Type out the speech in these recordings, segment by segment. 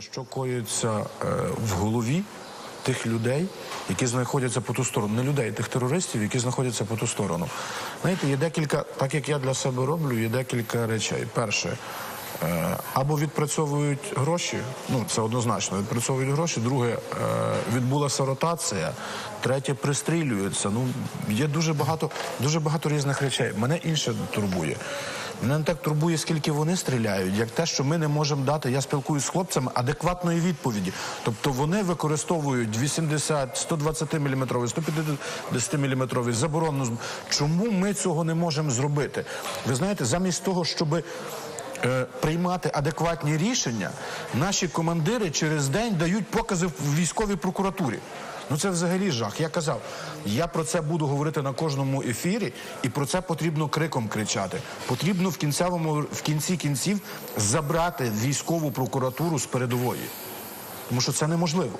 Що коїться е, в голові тих людей, які знаходяться по ту сторону, не людей, тих терористів, які знаходяться по ту сторону. Знаєте, є декілька, так як я для себе роблю, є декілька речей. Перше, е, або відпрацьовують гроші, ну це однозначно, відпрацьовують гроші. Друге, е, відбулася ротація. Третє, пристрілюються. Ну є дуже багато, дуже багато різних речей. Мене інше турбує. Мене не так турбує, скільки вони стріляють, як те, що ми не можемо дати. Я спілкуюсь з хлопцями адекватної відповіді. Тобто вони використовують 80, 120 мм, 150 мм заборонну. Чому ми цього не можемо зробити? Ви знаєте, замість того, щоб е, приймати адекватні рішення, наші командири через день дають покази в військовій прокуратурі. Ну це взагалі жах. Я казав, я про це буду говорити на кожному ефірі, і про це потрібно криком кричати. Потрібно в кінцевому в кінці кінців забрати військову прокуратуру з передової, тому що це неможливо.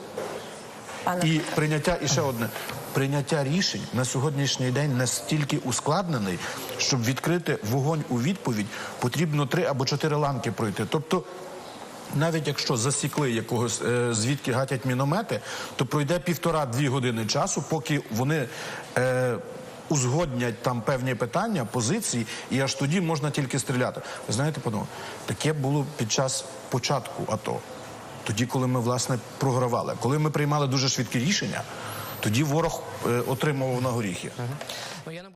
Пане І прийняття, і ще одне прийняття рішень на сьогоднішній день настільки ускладнений, щоб відкрити вогонь у відповідь, потрібно три або чотири ланки пройти. Тобто. Навіть якщо засікли якогось е, звідки гатять міномети, то пройде півтора-дві години часу, поки вони е, узгоднять там певні питання, позиції, і аж тоді можна тільки стріляти. Ви знаєте, панове, таке було під час початку АТО. Тоді, коли ми власне програвали, коли ми приймали дуже швидкі рішення, тоді ворог е, отримував на горіхи.